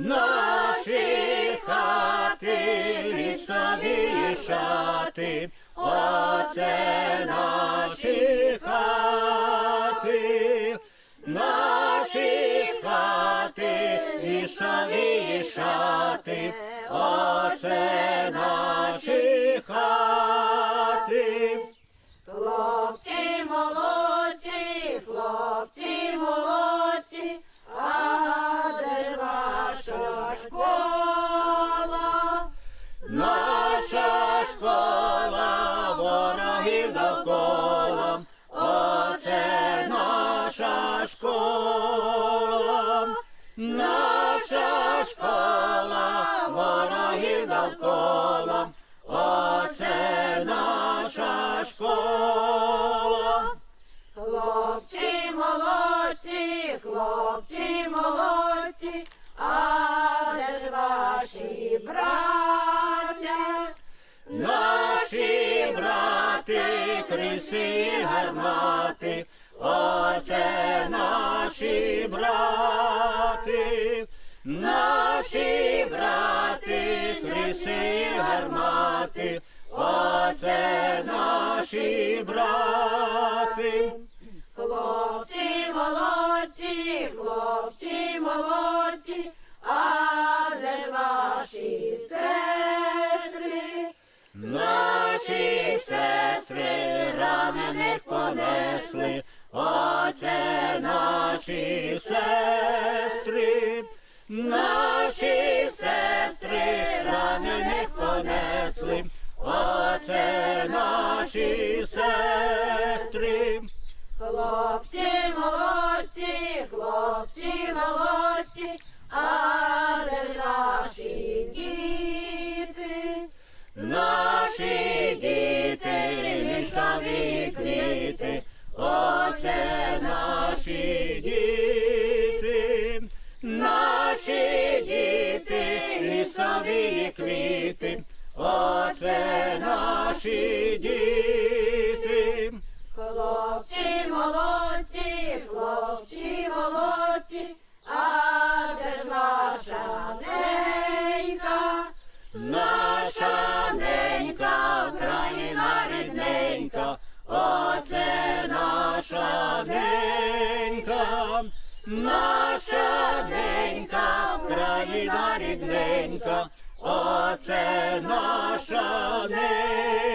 Наші хати, і шати, оце наші хати, наші хати, і шати, оце. Школа, ворогів довкола, оце наша школа, криси і гармати, оце наші брати, наші брати, тріси гармати, оце наші брати. Сестри понесли, оце наші сестри, наші сестри ранених понесли, оце наші сестри. Хлопці молодці, хлопці молодці, а квіти, оце наші діти, наші діти, лісові квіти, оце наші діти. Хлопці молодці, хлопці молодці, наша ненька, країна рідненька, оце наша ненька.